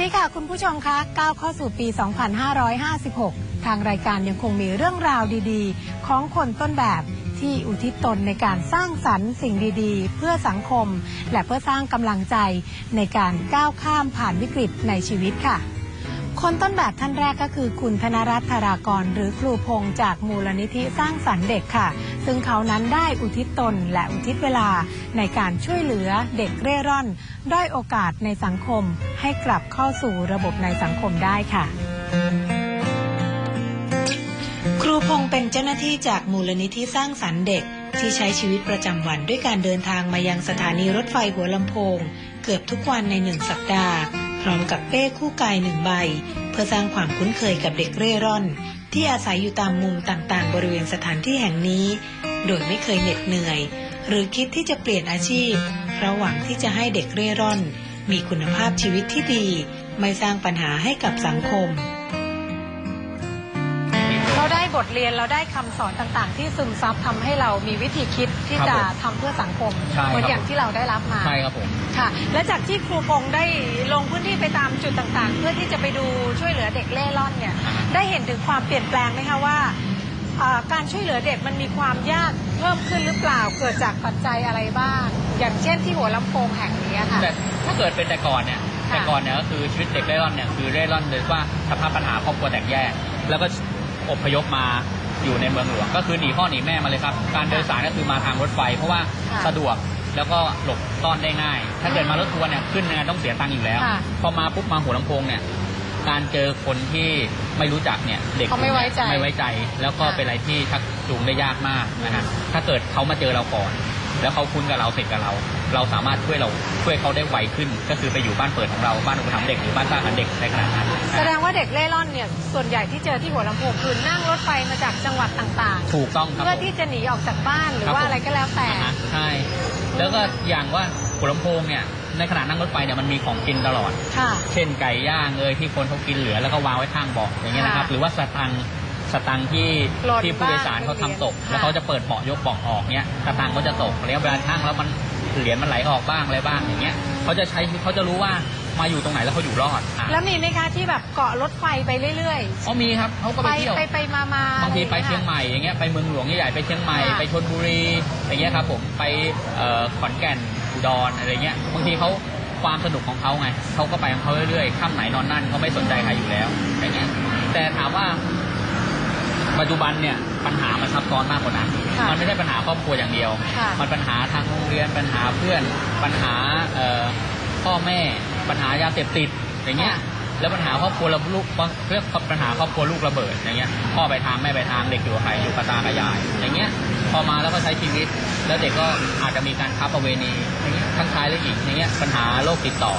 ดีค่ะ คุณผู้ชมคะก้าวเข้าสู่ปี 2556 ทางรายการยังคงมีเรื่องราวดีๆ ของคนต้นแบบที่อุทิศตนในการสร้างสรรค์สิ่งดีๆ เพื่อสังคม และเพื่อสร้างกำลังใจในการก้าวข้ามผ่านวิกฤตในชีวิตค่ะ คนต้นแบบท่านแรกก็คือคุณธนรัตน์ธารากร หรือครูพงษ์จากมูลนิธิสร้างสรรค์เด็กค่ะ ซึ่งเขานั้นได้อุทิศตนและอุทิศเวลาในการช่วยเหลือเด็กเร่ร่อน ด้อยโอกาสในสังคม ให้กลับเข้าสู่ระบบในสังคมได้ค่ะ ครูพงษ์เป็นเจ้าหน้าที่จากมูลนิธิสร้างสรรค์เด็กที่ใช้ชีวิตประจำวันด้วยการเดินทางมายังสถานีรถไฟหัวลำโพง เกือบทุกวันในหนึ่งสัปดาห์ พร้อมกับเป้คู่กายหนึ่งใบ เพื่อสร้างความคุ้นเคยกับเด็กเร่ร่อน ที่อาศัยอยู่ตามมุมต่างๆ บริเวณสถานที่แห่งนี้ โดยไม่เคยเหน็ดเหนื่อย หรือคิดที่จะเปลี่ยนอาชีพเพราะหวังที่จะให้เด็กเร่ร่อน มีคุณภาพชีวิตที่ดี ไม่สร้างปัญหาให้กับสังคม เราได้บทเรียนเราได้คำสอนต่างๆ ที่ซึมซับทำให้เรามีวิธีคิดที่ครับจะผมทำเพื่อสังคม ใช่เหมือนครับอย่างที่เราได้รับมา ใช่ครับผม ค่ะ และจากที่ครูพงษ์ได้ลงพื้นที่ไปตามจุดต่างๆ เพื่อที่จะไปดูช่วยเหลือเด็กเล่ร่อนเนี่ยอ่าได้เห็นถึงความเปลี่ยนแปลงไหมคะว่าเอ่อการช่วยเหลือเด็กมันมีความยากเพิ่มขึ้นหรือเปล่า เกิดจากปัจจัยอะไรบ้าง อย่างเช่นที่หัวลำโพงแห่งนี้ค่ะ แต่ถ้าเกิดเป็นแต่ก่อนเนี่ยค่ะแต่ก่อนเนี่ยก็คือชีวิตเด็กเร่ร่อนเนี่ยคือเร่ร่อนเลยว่าสภาพปัญหาครอบครัวแตกแยก แล้วก็ อพยพมาอยู่ในเมืองหลวงก็คือหนีพ่อหนีแม่มาเลยครับ การเดินสายก็คือมาทางรถไฟ เพราะว่าค่ะสะดวกแล้วก็หลบซ่อนได้ง่าย ถ้าเกิดมารถทัวร์เนี่ยขึ้นเนี่ยต้องเสียตังค์อยู่แล้วค่ะพอมาปุ๊บมาหัวลำโพงเนี่ยการเจอคนที่ไม่รู้จักเนี่ยเด็กเขาไม่ไว้ใจไม่ไว้ใจ แล้วก็ค่ะเป็นอะไรที่ชักจูงได้ยากมากนะฮะถ้าเกิดเขามาเจอเราก่อน แล้วเขาคุ้นกับเราเสร็จกับเรา เราสามารถช่วยเราช่วยเขาได้ไวขึ้น ก็คือไปอยู่บ้านเปิดของเราบ้านอุปถัมภ์เด็กหรือบ้านสร้างสรรค์เด็กในขณะนั้นแสดงว่าเด็กเล่ร่อนเนี่ยส่วนใหญ่ที่เจอที่หัวลำโพงคือนั่งรถไฟมาจากจังหวัดต่างถูกต้องๆ ครับเพื่อผม ที่จะหนีออกจากบ้านหรือครับว่าผม อะไรก็แล้วแต่ อ่าฮะใช่แล้วก็อย่างว่าหัวลำโพงเนี่ยในขณะนั่งรถไฟเนี่ยมันมีของกินตลอด ค่ะ เช่นไก่ย่างเอยที่คนเขากินเหลือแล้วก็วางไว้ข้างเบาะอย่างเงี้ยนะครับ ค่ะหรือว่าสตังค์สตังค์ที่หล่นที่ผู้โดยสารเขาทำตกบ้างแล้วเขาจะเปิดเบาะยกเบาะออกเนี้ยสตังค์ก็จะตกแล้วเวลาทั้งแล้วมัน เหรียญมันไหลออกบ้างอะไรบ้างอย่างเงี้ยเขาจะใช้เขาจะรู้ว่ามาอยู่ตรงไหนแล้วเขาอยู่รอดอะแล้วมีไหมคะที่แบบเกาะรถไฟไปเรื่อยเขามีครับเขาก็ๆ ไปไปเที่ยว ไปไปมามาบางทีไปอะรเชียงใหม่อย่างเงี้ยไปเมืองหลวงใหญ่ๆไปเชียงใหม่ค่ะไปชลบุรีอย่างเงี้ยครับผมไปเอ่อขอนแก่นอุดรอะไรเงี้ยบางทีเขาความสนุกของเขาไงเขาก็ไปของเขาเรื่อยๆค่ำไหนนอนนั่นเขาไม่สนใจใครอยู่แล้วอย่างเงี้ยแต่ถามว่า ปัจจุบันเนี่ยปัญหามันซับซ้อนมากกว่านั้น ค่ะมันไม่ใช่ปัญหาครอบครัวอย่างเดียว ค่ะมันปัญหาทางโรงเรียนปัญหาเพื่อน ปัญหาเอ่อพ่อแม่ ปัญหายาเสพติดอย่างเงี้ยแล้วปัญหาครอบครัวเราลูกเรื่องปัญหาครอบครัวลูกระเบิดอย่างเงี้ย พ่อไปทางแม่ไปทางเด็กอยู่กับใครอยู่กับตากับยายอย่างเงี้ย พอมาแล้วก็ใช้ชีวิต แล้วเด็กก็อาจจะมีการค้าประเวณีอย่างเงี้ยทั้งชายและหญิงอย่างเงี้ยปัญหาโรคติดต่อ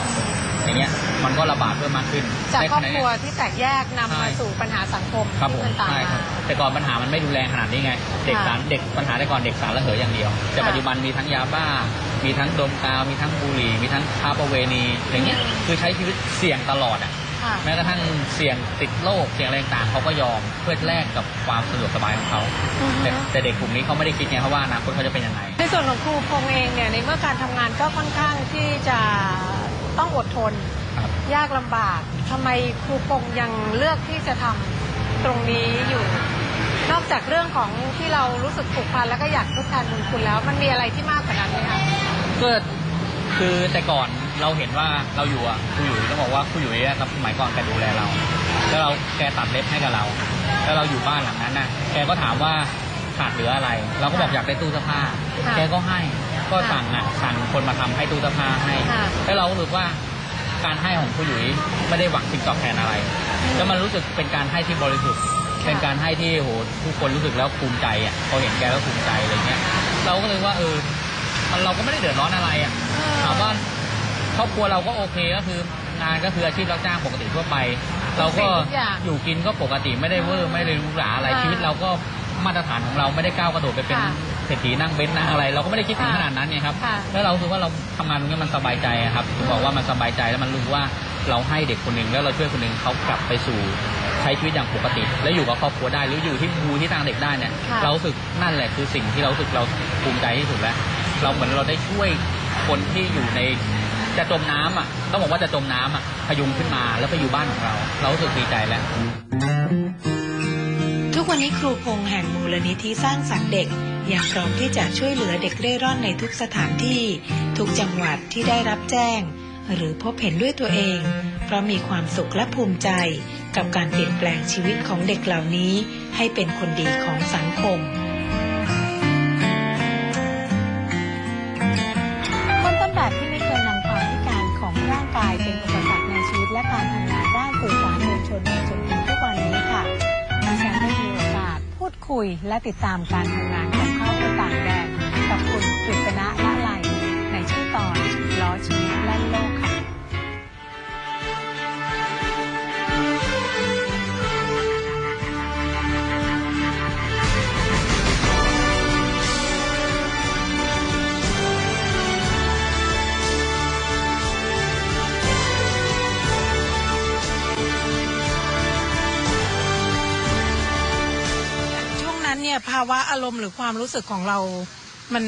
อย่างเงี้ยมันก็ระบาดเพิ่มมากขึ้นจากในครอบณะคเนี้รัวยที่แตกแยกนำใช่มาสู่ปัญหาสังคมครับผที่มมันตามใช่คมารับแต่ก่อนปัญหามันไม่รุนแรงขนาดนี้ไง เด็กค่ะสารเด็กปัญหาแต่ก่อนเด็กสารระเหยอย่างเดียว แต่ค่ะ ปัจจุบันมีทั้งยาบ้า มีทั้งดมกาวมีทั้งบุหรี่มีทั้งค้าประเวณี อย่างเงี้ยอืมคือใช้ชีวิตเสี่ยงตลอดอะ ค่ะ แม้กระทั่งเสี่ยงติดโรคเสี่ยงอะไรต่างๆเขาก็ยอมเพื่อแลกกับความสะดวกสบายของเขาอือฮึ แต่แต่เด็กกลุ่มนี้เขาไม่ได้คิดไงเพราะว่าอนาคตเขาจะเป็นยังไง ในส่วนของครูพงษ์เองเนี่ยในเมื่อการทำงานก็ค่อนข้างที่จะต้องอดทน ครับ ยากลำบากทำไมครูพงษ์ยังเลือกที่จะทำตรงนี้อยู่ นอกจากเรื่องของที่เรารู้สึกผูกพันแล้วก็อยากทดแทนบุญคุณแล้ว มันมีอะไรที่มากกว่านั้นไหมคะ ก็คือแต่ก่อน เราเห็นว่าเราอยู่อะครูอยู่ต้องบอกว่าครูอยู่เนี่ยครับสมัยก่อนแกดูแลเรา แล้วเราแกตัดเล็บให้กับเรา แล้วเราอยู่บ้านหลังนั้นน่ะ แกก็ถามว่าขาดเหลืออะไร เราก็บอกอยากได้ตู้เสื้อผ้า ค่ะแกก็ให้ ก็ค่ะสั่งอะสั่งคนมาทำให้ตู้เสื้อผ้าให้ ค่ะ แล้วเราก็รู้สึกว่าการให้ของครูอยู่ไม่ได้หวังสิ่งตอบแทนอะไร แล้วมันรู้สึกเป็นการให้ที่บริสุทธิ์ เป็นการให้ที่โหทุกคนรู้สึกแล้วภูมิใจอะพอเห็นแกแล้วภูมิใจอะไรเงี้ย เราก็เลยว่าเออมันเราก็ไม่ได้เดือดร้อนอะไรอะ ถามว่าค รอบครัวเราก็โอเคก็คืองานก็คืออาชีพรับจ้างปกติทั่วไป เราก็ทุกอย่างอยู่กินก็ปกติไม่ได้เวอร์ไม่ได้หรูหราอะไรอ่าชีวิตเราก็มาตรฐานของเราไม่ได้ก้าวกระโดดไปเป็นค่ะเศรษฐีนั่งเบนซ์นั่งอะไร เราก็ไม่ได้คิดถึงค่ะขนาดนั้นไงครับค่ะแล้วเรารู้สึกว่าเราทำงานตรงนี้มันสบายใจอะครับถึงบอกว่ามันสบายใจแล้วมันรู้ว่าเราให้เด็กคนหนึ่งแล้วเราช่วยคนหนึ่งเขากลับไปสู่ใช้ชีวิตอย่างปกติ แล้วอยู่กับครอบครัวได้หรืออยู่ที่มูลที่ทางเด็กได้เนี่ยค่ะเรารู้สึกนั่นแหละคือสิ่งที่เรารู้สึกเราภูมิใจที่สุดแล้ว เราเหมือนเราได้ช่วยคนที่อยู่ใน จะจมน้ำอะต้องบอกว่าจะจมน้ำอะพยุงขึ้นมาแล้วไปอยู่บ้านของเรา เราสึกดีใจแล้ว ทุกวันนี้ครูพงษ์แห่งมูลนิธิสร้างสรรค์เด็กอยังพร้อมที่จะช่วยเหลือเด็กเร่ร่อนในทุกสถานที่ ทุกจังหวัดที่ได้รับแจ้ง หรือพบเห็นด้วยตัวเอง เพราะมีความสุขและภูมิใจ กับการเปลี่ยนแปลงชีวิตของเด็กเหล่านี้ ให้เป็นคนดีของสังคม กายเป็นอุปสรรคในชีวิตและการทำงานด้านสื่อสารมวลชนในจนถึงทุกวันนี้ค่ะดิฉันได้มีโอกาสพูดคุยและติดตามการทำงานของเขาในต่างแดนกับคุณกฤษณะละลายในชื่อตอนล้อชีวิตแล่นโลกค่ะ เนี่ยภาวะอารมณ์หรือความรู้สึกของเรา มัน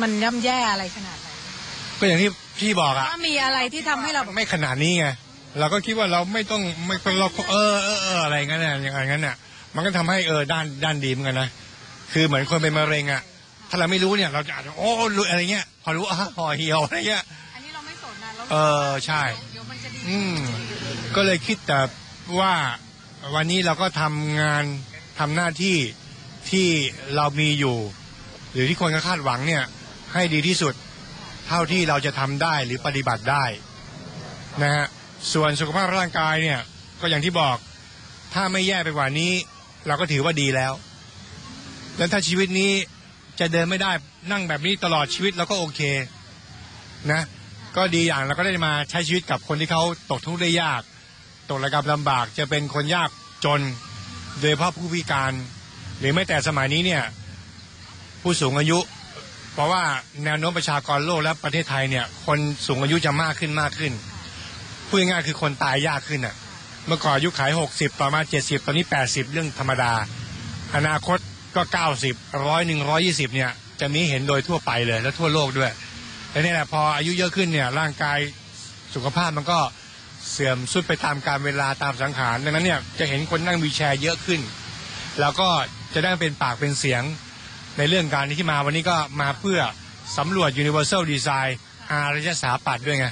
มันย่ำแย่อะไรขนาดไหนก็อย่างที่พี่บอกอะว่ามีอะไรที่ทำให้เราแบบไม่ขนาดนี้ไงเราก็คิดว่าเราไม่ต้องไม่เราเออเออเอออะไรงั้นน่ะอย่างนั้นน่ะ มันก็ทำให้เออด้านด้านดีเหมือนกันนะคือเหมือนคนเป็นมะเร็งอะถ้าเราไม่รู้เนี่ย เราจะอาจจะโอ้รู้อะไรเงี้ย พอรู้อะห่อเหี่ยวอะไรเงี้ยอันนี้เราไม่สนนะเราเออใช่ เดี๋ยวมันจะดีอืม ก็เลยคิดแต่ว่าวันนี้เราก็ทำงานทำหน้าที่ ที่เรามีอยู่ หรือที่คนก็คาดหวังเนี่ยให้ดีที่สุด เท่าที่เราจะทำได้หรือปฏิบัติได้นะฮะส่วนสุขภาพร่างกายเนี่ยก็อย่างที่บอกถ้าไม่แย่ไปกว่านี้ เราก็ถือว่าดีแล้ว แล้วถ้าชีวิตนี้จะเดินไม่ได้นั่งแบบนี้ตลอดชีวิตเราก็โอเคนะก็ดีอย่างเราก็ได้มาใช้ชีวิตกับคนที่เขาตกทุกข์ได้ยาก ตกระกำลำบากจะเป็นคนยากจน โดยเฉพาะผู้พิการ หรือแม้แต่สมัยนี้เนี่ยผู้สูงอายุ เพราะว่าแนวโน้มประชากรโลกและประเทศไทยเนี่ย คนสูงอายุจะมากขึ้นมากขึ้นพูดง่ายๆคือคนตายยากขึ้นอะ เมื่อก่อนอายุขาย 60 ต่อมา 70 ตอนนี้ 80 เรื่องธรรมดา อนาคตก็ 90ร้อยหนึ่งร้อยยี่สิบเนี่ยจะมีเห็นโดยทั่วไปเลยและทั่วโลกด้วยและนี่แหละพออายุเยอะขึ้นเนี่ยร่างกายสุขภาพมันก็เสื่อมสุดไปตามการเวลาตามสังขารดังนั้นเนี่ยจะเห็นคนนั่งวีแชร์เยอะขึ้น แล้วก็ จะได้เป็นปากเป็นเสียงในเรื่องการที่มาวันนี้ก็มาเพื่อสำรวจ Universal Design อารยสถาปัตย์ด้วยไง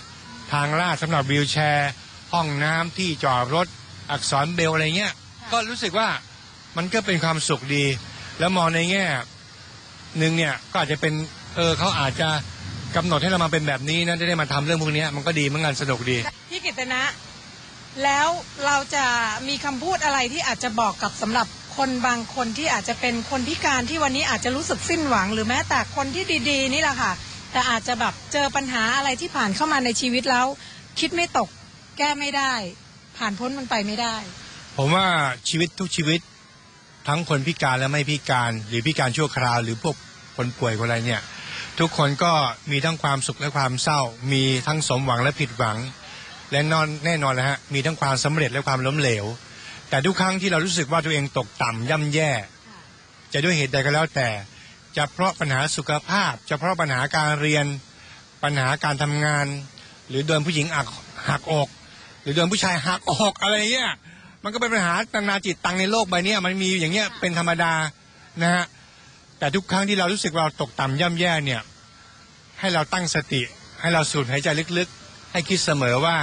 ทางลาดสำหรับวีลแชร์ ห้องน้ำที่จอดรถ อักษรเบลอะไรเงี้ย ก็รู้สึกว่ามันก็เป็นความสุขดี แล้วมองในแง่หนึ่งเนี่ยก็อาจจะเป็นเออเขาอาจจะกำหนดให้เรามาเป็นแบบนี้นะจะได้มาทำเรื่องพวกเนี้ยมันก็ดีเหมือนกันสนุกดี พี่กิตนะ แล้วเราจะมีคำพูดอะไรที่อาจจะบอกกับสำหรับ คนบางคนที่อาจจะเป็นคนพิการที่วันนี้อาจจะรู้สึกสิ้นหวัง หรือแม้แต่คนที่ดี ๆ นี่แหละค่ะ แต่อาจจะแบบเจอปัญหาอะไรที่ผ่านเข้ามาในชีวิตแล้ว คิดไม่ตกแก้ไม่ได้ ผ่านพ้นมันไปไม่ได้ ผมว่าชีวิตทุกชีวิต ทั้งคนพิการและไม่พิการ หรือพิการชั่วคราว หรือพวกคนป่วยคนอะไรเนี่ย ทุกคนก็มีทั้งความสุขและความเศร้า มีทั้งสมหวังและผิดหวัง และนอนแน่นอนแล้วฮะมีทั้งความสำเร็จและความล้มเหลว แต่ทุกครั้งที่เรารู้สึกว่าตัวเองตกต่ำย่ำแย่ จะด้วยเหตุใดก็แล้วแต่ จะเพราะปัญหาสุขภาพ จะเพราะปัญหาการเรียน ปัญหาการทำงาน หรือโดนผู้หญิงหักอก หรือโดนผู้ชายหักอกอะไรเงี้ยมันก็เป็นปัญหานานาจิตตังในโลกใบนี้มันมีอย่างเงี้ยเป็นธรรมดานะฮะแต่ทุกครั้งที่เรารู้สึกว่าเราตกต่ำย่ำแย่เนี่ยให้เราตั้งสติ ให้เราสูดหายใจลึกๆ ให้คิดเสมอว่า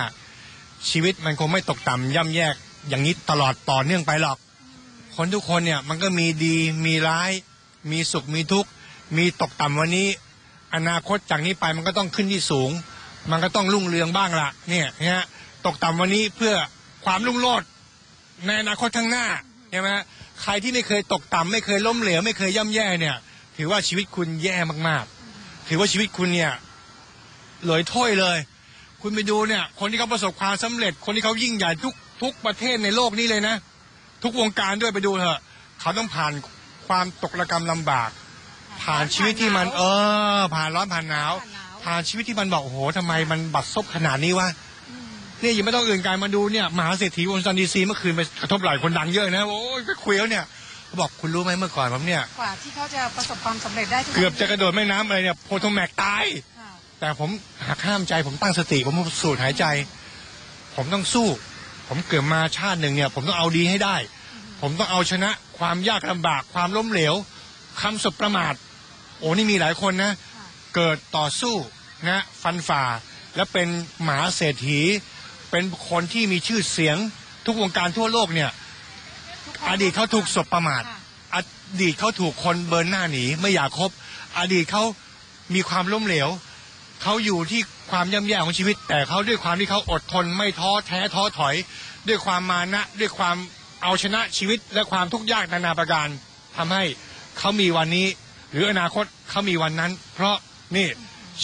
ชีวิตมันคงไม่ตกต่ำย่ำแย่ อย่างนี้ตลอดต่อเนื่องไปหรอก คนทุกคนเนี่ยมันก็มีดีมีร้าย มีสุขมีทุกข์ มีตกต่ำวันนี้ อนาคตจากนี้ไปมันก็ต้องขึ้นที่สูง มันก็ต้องรุ่งเรืองบ้างละเนี่ยนะฮะตกต่ำวันนี้เพื่อความรุ่งโรจน์ในอนาคตข้างหน้าใช่ไหมฮะใครที่ไม่เคยตกต่ำไม่เคยล้มเหลวไม่เคยย่ำแย่เนี่ย ถือว่าชีวิตคุณแย่มากๆ ถือว่าชีวิตคุณเนี่ยเหลอยถ้วยเลย คุณไปดูเนี่ย คนที่เขาประสบความสำเร็จ คนที่เขายิ่งใหญ่ทุก ทุกประเทศในโลกนี้เลยนะ ทุกวงการด้วยไปดูเถอะ เขาต้องผ่านความตกระกรรมลำบาก ผ่านชีวิตที่มัน เออ ผ่านร้อนผ่านหนาว ผ่านชีวิตที่มันบอกโอ้โหทำไมมันบัดซบขนาดนี้วะเนี่ยยังไม่ต้องอื่นการมาดูเนี่ยมหาเศรษฐีวงซันดีซีเมื่อคืนไปกระทบไหล่คนดังเยอะนะโอ้ยไปคุยแล้วเนี่ยเขาบอกคุณรู้ไหมเมื่อก่อนผมเนี่ย กว่าที่เขาจะประสบความสำเร็จได้ทุกวันเกือบจะกระโดดแม่น้ำอะไรเนี่ยโพโทแมกตาย ค่ะ แต่ผมหักห้ามใจผมตั้งสติผมสูดหายใจ ผมต้องสู้ ผมเกิดมาชาติหนึ่งเนี่ยผมต้องเอาดีให้ได้ ผมต้องเอาชนะความยากลำบากความล้มเหลวคำสบประมาท โอ้นี่มีหลายคนนะ เกิดต่อสู้นะฟันฝ่า และเป็นหมาเศรษฐี เป็นคนที่มีชื่อเสียงทุกวงการทั่วโลกเนี่ยอดีตเขาถูกสบประมาท อดีตเขาถูกคนเบิร์นหน้าหนีไม่อยากคบ อดีตเขามีความล้มเหลวเขาอยู่ที่ ความย่ำแย่ของชีวิต แต่เขาด้วยความที่เขาอดทนไม่ท้อแท้ท้อถอย ด้วยความมานะ ด้วยความเอาชนะชีวิต และความทุกข์ยากนานาประการทำให้เขามีวันนี้ หรืออนาคตเขามีวันนั้น เพราะนี่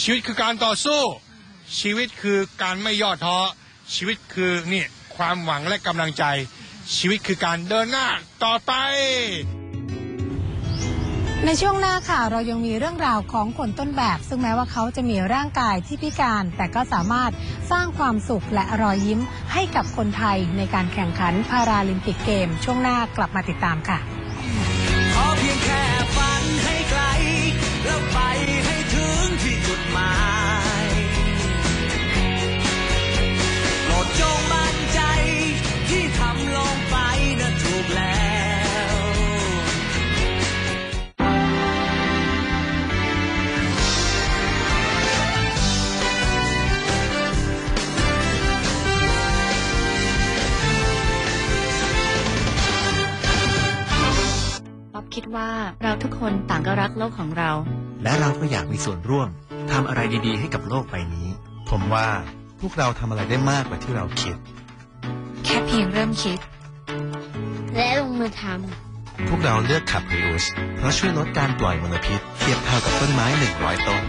ชีวิตคือการต่อสู้ ชีวิตคือการไม่ย่อท้อชีวิตคือนี่ความหวังและกำลังใจ ชีวิตคือการเดินหน้าต่อไป ในช่วงหน้าค่ะเรายังมีเรื่องราวของคนต้นแบบ ซึ่งแม้ว่าเขาจะมีร่างกายที่พิการ แต่ก็สามารถสร้างความสุขและรอยยิ้มให้กับคนไทยในการแข่งขันพาราลิมปิกเกม ช่วงหน้ากลับมาติดตามค่ะขอเพียงแค่ฝันให้ไกลแล้วไปให้ถึงที่จุดหมาย คิดว่าเราทุกคนต่างก็รักโลกของเรา และเราก็อยากมีส่วนร่วมทำอะไรดีๆ ให้กับโลกใบนี้ ผมว่าพวกเราทำอะไรได้มากกว่าที่เราคิด แค่เพียงเริ่มคิด และลงมือทพวกเราเลือกขับริอุสเพราะช่วยลดการปล่อยมลพิษ เทียบเท่ากับต้นไม้ 100 ต้น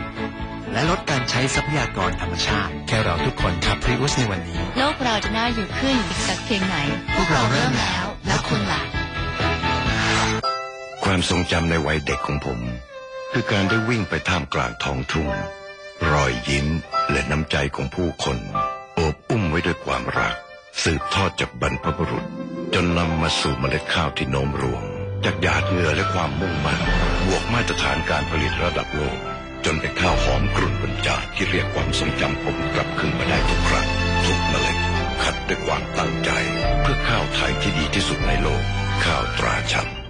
และลดการใช้ทรัพยากรธรรมชาติ แค่เราทุกคนขับริอุสในวันนี้ โลกเราจะน่าอยู่ขึ้นอีกสักเพียงไหน พวกเราเริ่มแล้ว แล้วคุณล่ะ ความทรงจำในวัยเด็กของผม คือการได้วิ่งไปท่ามกลางท้องทุ่ง รอยยิ้มและน้ำใจของผู้คนโอบอุ้มไว้ด้วยความรัก สืบทอดจากบรรพบุรุษ จนนำมาสู่เมล็ดข้าวที่โน้มรวง จากหยาดเหงื่อและความมุ่งมั่นบวกมาตรฐานการผลิตระดับโลก จนเป็นข้าวหอมกรุ่นบรรจาดที่เรียกความทรงจำผมกลับคืนมาได้ทุกครั้งทุกเมล็ดคัดด้วยความตั้งใจ เพื่อข้าวไทยที่ดีที่สุดในโลก ข้าวตราชัน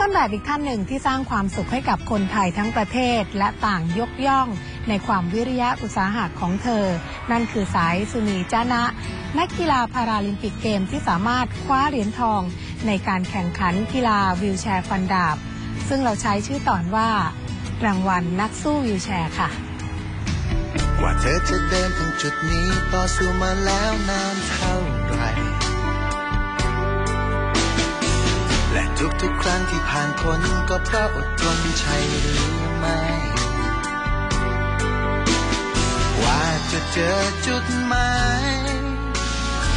ต้นแบบอีกท่านหนึ่งที่สร้างความสุขให้กับคนไทยทั้งประเทศ และต่างยกย่องในความวิริยะอุตสาหะของเธอ นั่นคือสายสุนีจ้านะ นักกีฬาพาราลิมปิกเกมที่สามารถคว้าเหรียญทอง ในการแข่งขันกีฬาวิวแชร์ฟันดาบ ซึ่งเราใช้ชื่อตอนว่า รางวัลนักสู้วิวแชร์ค่ะ กว่าเธอจะเดินถึงจุดนี้ต่อสู้มาแล้วนานเท่า ไหรและทุกๆครั้งที่ผ่านพ้นก็เพราะอดทนใช่หรือไม่ว่าจะเจอจุดหมาย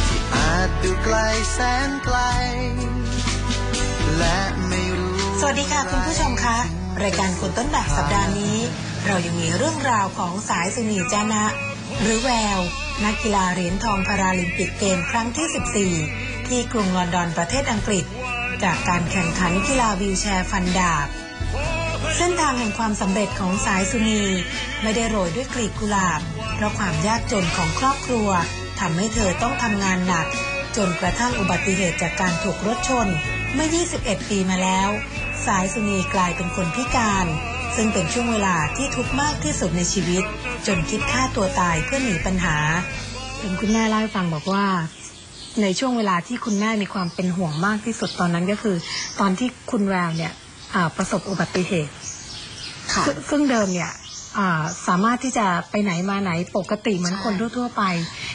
ที่อาจดูไกลแสนไกล และไม่รู้ สวัสดีค่ะคุณผู้ชมคะ รายการคนต้นแบบสัปดาห์นี้ เรายังมีเรื่องราวของสายสุนีจานะ หรือแวว นักกีฬาเหรียญทองพาราลิมปิกเกมครั้งที่ 14 ที่กรุงลอนดอนประเทศอังกฤษ จากการแข่งขันกีฬาวิวแชร์ฟันดาบ เส้นทางแห่งความสำเร็จของสายสุนีไม่ได้โรยด้วยกลีบกุหลาบ เพราะความยากจนของครอบครัวทำให้เธอต้องทำงานหนัก จนกระทั่งอุบัติเหตุจากการถูกรถชน เมื่อ 21 ปีมาแล้ว สายสุนีกลายเป็นคนพิการ ซึ่งเป็นช่วงเวลาที่ทุกข์มากที่สุดในชีวิต จนคิดฆ่าตัวตายเพื่อหนีปัญหาเห็นคุณแม่เล่าให้ฟังบอกว่า ในช่วงเวลาที่คุณแม่มีความเป็นห่วงมากที่สุดตอนนั้นก็คือ ตอนที่คุณแววเนี่ยอ่าประสบอุบัติเหตุค่ะซึ่งซึ่งเดิมเนี่ยอ่าสามารถที่จะไปไหนมาไหนปกติเหมือนคนทั่วๆไป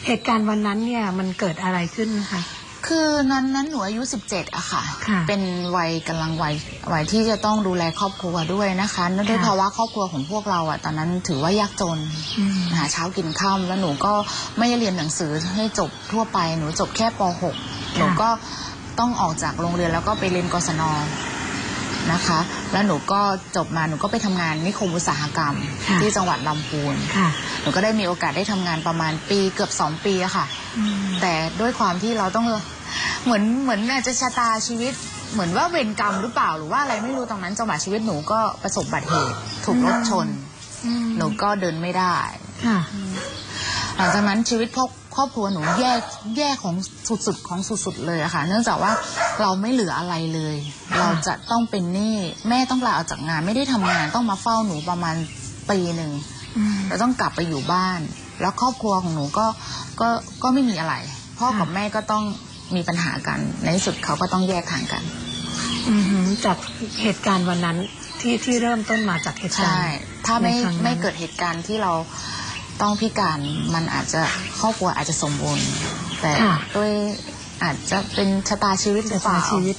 เหตุการณ์วันนั้นเนี่ยมันเกิดอะไรขึ้นนะคะ คือนั้นนั้นหนูอายุ 17อะค่ะ ค่ะเป็นวัยกำลังวัยวัยที่จะต้องดูแลครอบครัวด้วยนะคะเนื่องด้วยค่ะ ภาวะครอบครัวของพวกเราอะตอนนั้นถือว่ายากจน อืม หาเช้ากินค่ำแล้วหนูก็ไม่ได้เรียนหนังสือให้จบทั่วไปหนูจบแค่ป .6 หนูก็ต้องออกจากโรงเรียนแล้วก็ไปเรียนกศน นะคะ แล้วหนูก็จบมาหนูก็ไปทำงานนิคมอุตสาหกรรม ค่ะที่จังหวัดลำพูน ค่ะหนูก็ได้มีโอกาสได้ทำงานประมาณปีเกือบสองปีอะค่ะอืมแต่ด้วยความที่เราต้องเหมือนเหมือนอาจจะชะตาชีวิต เหมือนว่าเวรกรรมหรือเปล่าหรือว่าอะไรไม่รู้ตรงนั้นจังหวะชีวิตหนูก็ประสบอุบัติเหตุถูกรถชนอืมหนูก็เดินไม่ได้ ค่ะ หลังจากนั้นชีวิตครอบ ครอบครัวหนูแย่แย่ของสุดๆของสุดๆเลยอะค่ะ เนื่องจากว่าเราไม่เหลืออะไรเลย เราจะต้องเป็นหนี้แม่ต้องลาออกจากงาน ไม่ได้ทำงานต้องมาเฝ้าหนูประมาณปีหนึ่งอืมเราต้องกลับไปอยู่บ้าน แล้วครอบครัวของหนูก็ก็ก็ไม่มีอะไร พ่อกับค่ะแม่ก็ต้องมีปัญหากัน ในที่สุดเขาก็ต้องแยกทางกันอือหือจากเหตุการณ์วันนั้นที่ที่เริ่มต้นมาจากเหตุการใช่ณ์ถ้าไม่ในครั้งนั้นไม่เกิดเหตุการณ์ที่เรา ต้องพิการมันอาจจะครอบครัวอาจจะสมบูรณ์แต่ค่ะด้วยอาจจะเป็นชะตาชีวิตหรือเปล่าชะตาชีวิต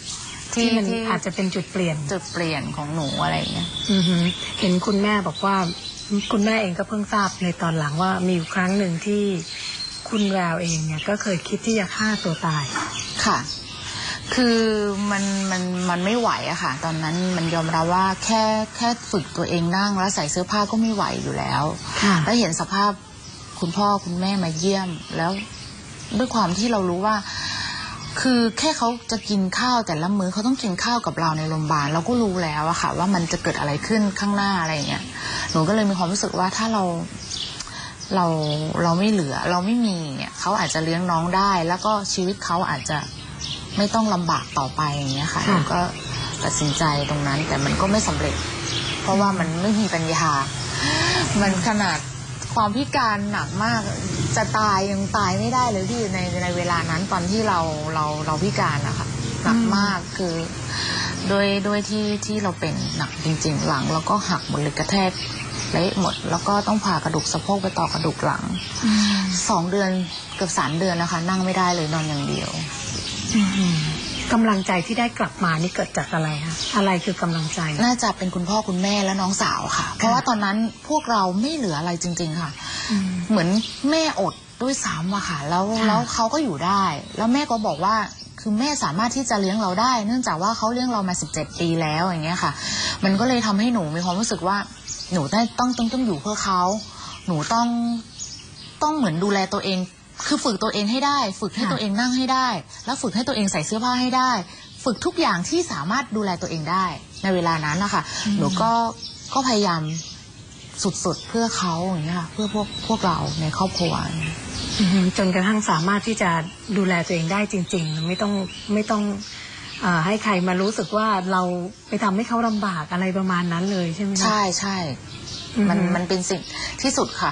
ที่ที่มันที่อาจจะเป็นจุดเปลี่ยนจุดเปลี่ยนของหนูอะไรอย่างเงี้ยอือหือเห็นคุณแม่บอกว่า คุณแม่เองก็เพิ่งทราบในตอนหลังว่ามีอยู่ครั้งหนึ่งที่คุณแววเองเนี่ยก็เคยคิดที่จะฆ่าตัวตายค่ะ คือมันมันมันไม่ไหวอะค่ะ ตอนนั้นมันยอมรับว่าแค่แค่ฝึกตัวเองนั่งแล้วใส่เสื้อผ้าก็ไม่ไหวอยู่แล้วค่ะแล้วเห็นสภาพคุณพ่อคุณแม่มาเยี่ยม แล้วด้วยความที่เรารู้ว่า คือแค่เขาจะกินข้าวแต่ละมื้อเขาต้องกินข้าวกับเราในโรงพยาบาลเราก็รู้แล้วอะค่ะ ว่ามันจะเกิดอะไรขึ้นข้างหน้าอะไรอย่างเงี้ยหนูก็เลยมีความรู้สึกว่าถ้าเราเราเราไม่เหลือ เราไม่มีเนี่ยเขาอาจจะเลี้ยงน้องได้ แล้วก็ชีวิตเขาอาจจะ ไม่ต้องลำบากต่อไปอย่างเงี้ยค่ะค่ะหนูก็ตัดสินใจตรงนั้นแต่มันก็ไม่สำเร็จ เพราะว่ามันไม่มีปัญญา มันขนาดความพิการหนักมากจะตายยังตายไม่ได้เลยพี่ในในเวลานั้นตอนที่เราเราเราพิการนะคะหนักมากคือโดยโดยที่ที่เราเป็นหนักจริง ๆ หลังแล้วก็หักหมดเลยกระแทกเละหมด แล้วก็ต้องผ่ากระดูกสะโพกไปต่อกระดูกหลังสองเดือนเกือบสามเดือนนะคะ นั่งไม่ได้เลยนอนอย่างเดียวอือหือ กำลังใจที่ได้กลับมานี่เกิดจากอะไรคะอะไรคือกำลังใจ น่าจะเป็นคุณพ่อคุณแม่และน้องสาวค่ะ เพราะว่าตอนนั้นพวกเราไม่เหลืออะไรจริง ๆ ค่ะอืมเหมือนแม่อดด้วยซ้ำอะค่ะแล้วค่ะแล้วเขาก็อยู่ได้ แล้วแม่ก็บอกว่าคือแม่สามารถที่จะเลี้ยงเราได้ เนื่องจากว่าเขาเลี้ยงเรามา 17 ปีแล้วอย่างเงี้ยค่ะ มันก็เลยทำให้หนูมีความรู้สึกว่าหนูได้ต้องต้องต้องอยู่เพื่อเขาหนูต้องต้องเหมือนดูแลตัวเอง คือฝึกตัวเองให้ได้ ฝึกให้ค่ะตัวเองนั่งให้ได้ แล้วฝึกให้ตัวเองใส่เสื้อผ้าให้ได้ ฝึกทุกอย่างที่สามารถดูแลตัวเองได้ ในเวลานั้นนะคะหนูก็ก็พยายามสุดๆ เพื่อเขาอย่างเงี้ยค่ะเพื่อพวกพวกเราในครอบครัวอือหือจนกระทั่งสามารถที่จะดูแลตัวเองได้จริง ๆ ไม่ต้องไม่ต้องเออให้ใครมารู้สึกว่าเราไปทำให้เขาลำบากอะไรประมาณนั้นเลยใช่ไหมคะใช่ใช่อือหือมันมันเป็นสิ่งที่สุดค่ะ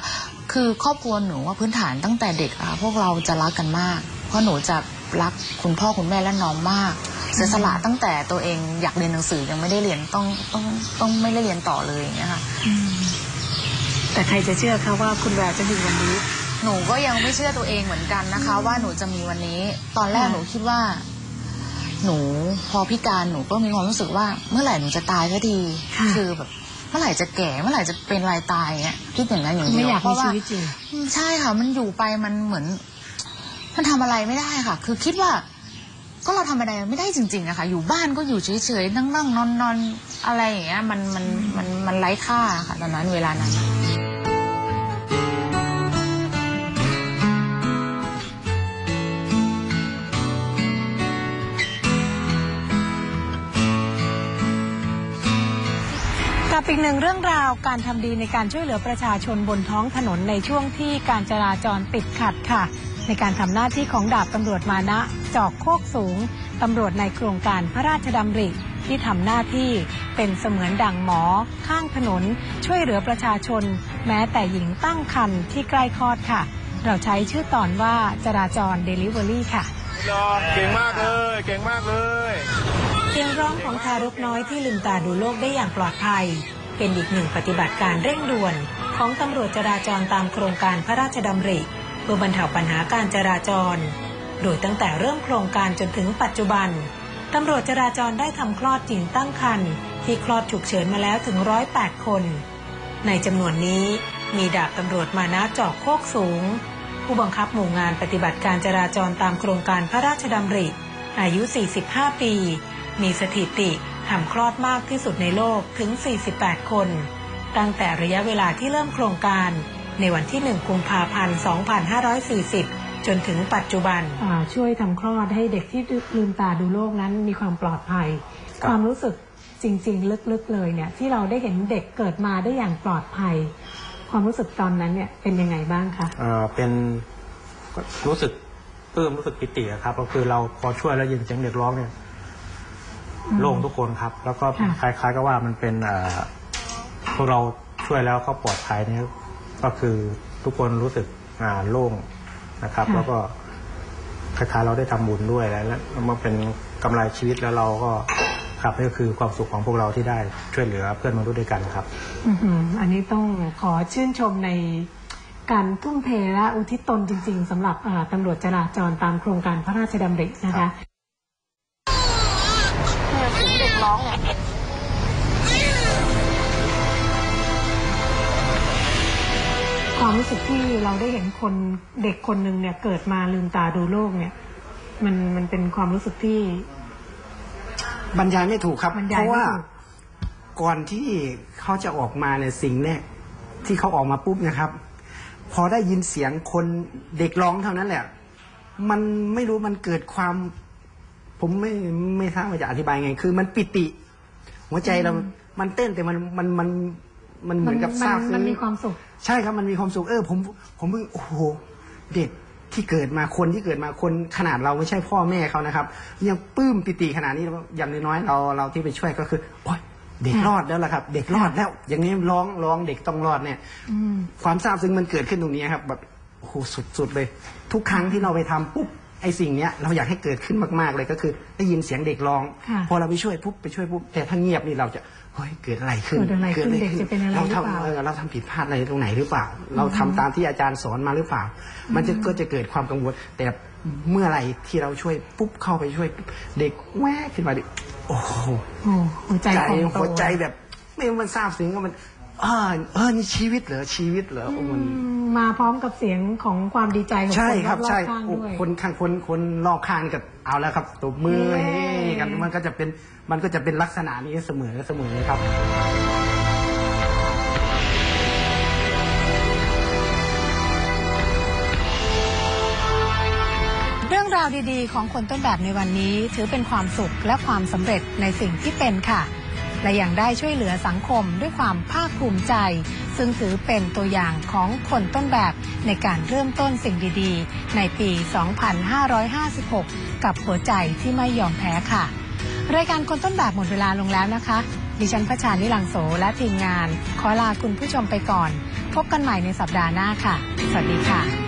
คือครอบครัวหนูว่าพื้นฐานตั้งแต่เด็กอะพวกเราจะรักกันมาก เพราะหนูจะรักคุณพ่อคุณแม่และน้องมากเสียสละตั้งแต่ตัวเองอยากเรียนหนังสือยังไม่ได้เรียนต้องต้องต้องไม่ได้เรียนต่อเลยอย่างเงี้ยค่ะอืมแต่ใครจะเชื่อคะว่าคุณแววจะถึงวันนี้ หนูก็ยังไม่เชื่อตัวเองเหมือนกันนะคะ ว่าหนูจะมีวันนี้ ตอนแรกค่ะหนูคิดว่า หนูพอพิการหนูก็มีความรู้สึกว่า เมื่อไหร่หนูจะตายสักทีค่ะคือแบบ เมื่อไหร่จะแก่เมื่อไหร่จะเป็นรายตายเงี้ยคิดอย่างนั้นอย่างเดีไม่ยวอยากเพมีราะว่าชีวิตจริง อืมใช่ค่ะ มันอยู่ไปมันเหมือน มันทำอะไรไม่ได้ค่ะ คือคิดว่า ก็เราทำอะไรไม่ได้จริงๆอะค่ะอยู่บ้านก็อยู่เฉยๆนั่งๆนอนๆอะไรอย่างเงี้ยมันมันมันมันไร้ค่าค่ะ ตอนนั้นเวลานั้น กับอีกหนึ่งเรื่องราวการทำดีในการช่วยเหลือประชาชนบนท้องถนนในช่วงที่การจราจรติดขัดค่ะ ในการทำหน้าที่ของดาบตำรวจมานะจอกโคกสูงตำรวจในโครงการพระราชดำริที่ทำหน้าที่เป็นเสมือนดังหมอ ข้างถนน ช่วยเหลือประชาชน แม้แต่หญิงตั้งครรภ์ที่ใกล้คลอดค่ะ เราใช้ชื่อตอนว่าจราจรเดลิเวอรี่ค่ะเก่งมากเลย เก่งมากเลย สียงร้องของทารกน้อยที่ลืมตาดูโลกได้อย่างปลอดภัย เป็นอีกหนึ่งปฏิบัติการเร่งด่วน ของตำรวจจราจรตามโครงการพระราชดำริเพื่อบรรเทาปัญหาการจราจร โดยตั้งแต่เริ่มโครงการจนถึงปัจจุบันตำรวจจราจรได้ทำคลอดหญิงตั้งครรภ์ที่คลอดฉุกเฉินมาแล้วถึงร้อยแปดคน ในจำนวนนี้มีดาบตำรวจมานะจอกโคกสูง ผู้บังคับหมู่งานปฏิบัติการจราจรตามโครงการพระราชดำริ อายุ 45 ปี มีสถิติทำคลอดมากที่สุดในโลกถึง 48 คน ตั้งแต่ระยะเวลาที่เริ่มโครงการ ในวันที่ 1 กุมภาพันธ์ 2540 จนถึงปัจจุบันช่วยทำคลอดให้เด็กที่ลืมตาดูโลกนั้นมีความปลอดภัย ความรู้สึกจริง ๆ ลึกๆเลยเนี่ยที่เราได้เห็นเด็กเกิดมาได้อย่างปลอดภัย ความรู้สึกตอนนั้นเนี่ยเป็นยังไงบ้างคะเอ่อเป็นรู้สึกปลื้มรู้สึกปิติอะครับก็คือเราพอช่วยแล้วยินเสียงเด็กร้องเนี่ยอืม โล่งทุกคนครับ แล้วก็ค่ะคล้ายๆกับว่ามันเป็นเอ่อพวกเราช่วยแล้วเขาปลอดภัยเนี่ยก็คือทุกคนรู้สึกอ่าโล่งนะครับ แล้วก็คล้ายๆเราได้ทำบุญด้วยแล้วแล้วมันเป็นกำไรชีวิตแล้วเราก็ครับนี่ก็คือความสุขของพวกเราที่ได้ช่วยเหลือเพื่อนมนุษย์ด้วยกันครับอื้อหืออันนี้ต้องขอชื่นชมในการทุ่มเทและอุทิศตนจริง ๆสำหรับเอ่อตำรวจจราจรตามโครงการพระราชดำรินะคะ เสียงเด็กร้องเนี่ยความรู้สึกที่เราได้เห็นคนเด็กคนหนึ่งเนี่ยเกิดมาลืมตาดูโลกเนี่ย มันมันเป็นความรู้สึกที่ บรรยายไม่ถูกครับ บรรเพยายราะไม่ว่าถูก ก่อนที่เขาจะออกมาเนี่ยสิ่งแรกที่เขาออกมาปุ๊บนะครับ พอได้ยินเสียงคนเด็กร้องเท่านั้นแหละ มันไม่รู้มันเกิดความ ผมไม่ไม่ทราบว่าจะอธิบายไง คือมันปิติ หัวใจเรา มันเต้นแต่มันมันมันมันเหมือนกับซาบซึ้มันงมีความสุข ใช่ครับมันมีความสุขเออ ผมผมเพิ่งโอ้โหเด็กที่เกิดมาคนที่เกิดมาคนขนาดเราไม่ใช่พ่อแม่เขานะครับยังปลื้มปิติขนาดนี้อย่างน้อยๆเราเราที่ไปช่วยก็คือโอ๊ยเด็กรอดแล้วล่ะครับ เด็กรอดแล้ว อย่างนี้ร้องร้องเด็กต้องรอดเนี่ยอืมความซาบซึ้งมันเกิดขึ้นตรงนี้ครับแบบโอ้โหสุดๆเลย ทุกครั้งที่เราไปทำปุ๊บ ไอ้สิ่งเนี้ยเราอยากให้เกิดขึ้นมากๆเลยก็คือ ได้ยินเสียงเด็กร้อง ค่ะพอเราไปช่วยปุ๊บไปช่วยปุ๊บแต่ถ้าเงียบนี่เราจะเฮ้ยเกิดอะไรขึ้นเกิดอะไรขึ้นเด็กจะเป็นอะไรหรือเปล่าทำเออเราทำผิดพลาดอะไรตรงไหนหรือเปล่า เราทำตามที่อาจารย์สอนมาหรือเปล่า มันจะก็จะเกิดความกังวล แต่เมื่อไหรที่เราช่วยปุ๊บเข้าไปช่วยปุ๊บเด็กแวกขึ้นมาดิโอ้โห โอ้หัวใจพองโต หัวใจแบบไม่มันซาบซึ้งว่ามันเออเออนี่ชีวิตเหรอชีวิตเหรอโอ้มันอืมมาพร้อมกับเสียงของความดีใจของใช่คนครับรอบใช่ๆข้างโอ้ด้วย คนข้างคนคนรอบข้างก็เอาแล้วครับตบมือเย้ เฮ้กันมันก็จะเป็นมันก็จะเป็นลักษณะนี้เสมอเสมอครับ เรื่องราวดีๆ ของคนต้นแบบในวันนี้ ถือเป็นความสุขและความสำเร็จในสิ่งที่เป็นค่ะ และยังได้ช่วยเหลือสังคมด้วยความภาคภูมิใจ ซึ่งถือเป็นตัวอย่างของคนต้นแบบในการเริ่มต้นสิ่งดีๆ ในปี 2556 กับหัวใจที่ไม่ยอมแพ้ค่ะ รายการคนต้นแบบหมดเวลาลงแล้วนะคะ ดิฉันพระชานิลังโสและทีมงาน ขอลาคุณผู้ชมไปก่อน พบกันใหม่ในสัปดาห์หน้าค่ะ สวัสดีค่ะ